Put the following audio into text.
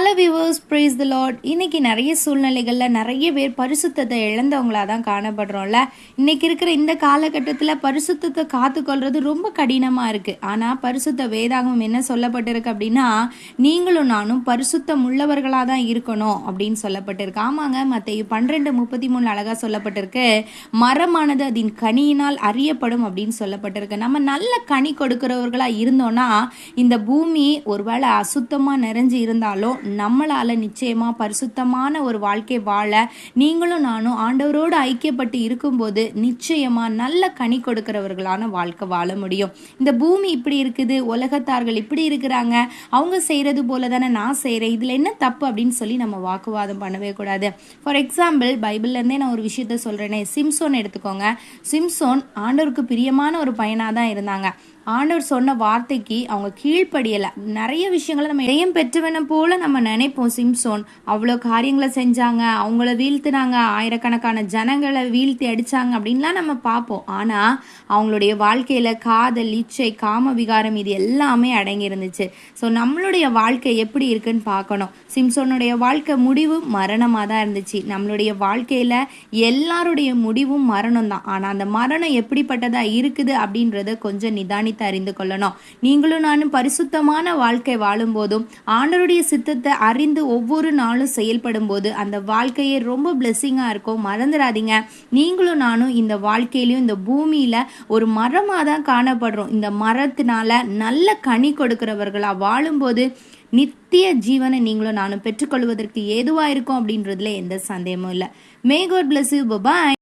Hello viewers praise the Lord இன்னைக்கு நிறைய சூழ்நிலைகளில் நிறைய பேர் பரிசுத்தத்தை இழந்தவங்களா தான் காணப்படுறோம்ல. இன்னைக்கு இருக்கிற இந்த காலகட்டத்தில் பரிசுத்தத்தை காத்துக்கொள்வது ரொம்ப கடினமாக இருக்கு. ஆனால் பரிசுத்த வேதாகம் என்ன சொல்லப்பட்டிருக்கு அப்படின்னா நீங்களும் நானும் பரிசுத்தம் உள்ளவர்களாக தான் இருக்கணும் அப்படின்னு சொல்லப்பட்டிருக்கு. ஆமாங்க மற்ற பன்னிரெண்டு முப்பத்தி மூணு அழகாக சொல்லப்பட்டிருக்கு. மரமானது அதன் கனியினால் அறியப்படும் அப்படின்னு சொல்லப்பட்டிருக்கு. நம்ம நல்ல கனி கொடுக்கிறவர்களாக இருந்தோம்னா இந்த பூமி ஒருவேளை அசுத்தமாக நிறைஞ்சு இருந்தாலும் நம்மளால நிச்சயமா பரிசுத்தமான ஒரு வாழ்க்கை வாழ நீங்களும் நானும் ஆண்டவரோடு ஐக்கியப்பட்டு இருக்கும்போது நிச்சயமா நல்ல கனி கொடுக்கிறவர்களான வாழ்க்கை வாழ முடியும். இந்த பூமி இப்படி இருக்குது உலகத்தார்கள் இப்படி இருக்கிறாங்க அவங்க செய்யறது போல தானே நான் செய்கிறேன் இதுல என்ன தப்பு அப்படின்னு சொல்லி நம்ம வாக்குவாதம் பண்ணவே கூடாது. ஃபார் எக்ஸாம்பிள் பைபிள்ல இருந்தே நான் ஒரு விஷயத்த சொல்றேனே சிம்சோன் எடுத்துக்கோங்க. சிம்சோன் ஆண்டவருக்கு பிரியமான ஒரு பையனாக தான் இருந்தாங்க. ஆண்டவர் சொன்ன வார்த்தைக்கு அவங்க கீழ்ப்படியலை. நிறைய விஷயங்களை நம்ம இடையம் பெற்றவனை போல நம்ம நினைப்போம் சிம்சோன். அவ்வளோ காரியங்களை செஞ்சாங்க அவங்கள வீழ்த்தினாங்க ஆயிரக்கணக்கான ஜனங்களை வீழ்த்தி அடித்தாங்க அப்படின்லாம் நம்ம பார்ப்போம். ஆனால் அவங்களுடைய வாழ்க்கையில் காதல் இச்சை காம விகாரம் இது எல்லாமே அடங்கி இருந்துச்சு ஸோ நம்மளுடைய வாழ்க்கை எப்படி இருக்குன்னு பார்க்கணும். சிம்சோனுடைய வாழ்க்கை முடிவு மரணமாக தான் இருந்துச்சு. நம்மளுடைய வாழ்க்கையில் எல்லாருடைய முடிவும் மரணம் தான். ஆனால் அந்த மரணம் எப்படிப்பட்டதாக இருக்குது அப்படின்றத கொஞ்சம் நிதானித்து அறிந்து கொள்ளணும். நீங்களும் நானும் பரிசுத்தமான வாழ்க்கை வாழும்போதும் ஆண்டருடைய சித்தத்தை அறிந்து ஒவ்வொரு நாளும் செயல்படும் போது அந்த வாழ்க்கையே ரொம்ப பிளெஸ்ஸிங்காக இருக்கும். மறந்துடாதீங்க. நீங்களும் நானும் இந்த வாழ்க்கையிலையும் இந்த பூமியில் ஒரு மரமாக தான் காணப்படுறோம். இந்த மரத்தினால நல்ல கனி கொடுக்கிறவர்களாக வாழும்போது நித்திய ஜீவனை நீங்களும் நானும் பெற்றுக்கொள்வதற்கு ஏதுவாக இருக்கும் அப்படின்றதுல எந்த சந்தேகமும் இல்லை. May God bless you bye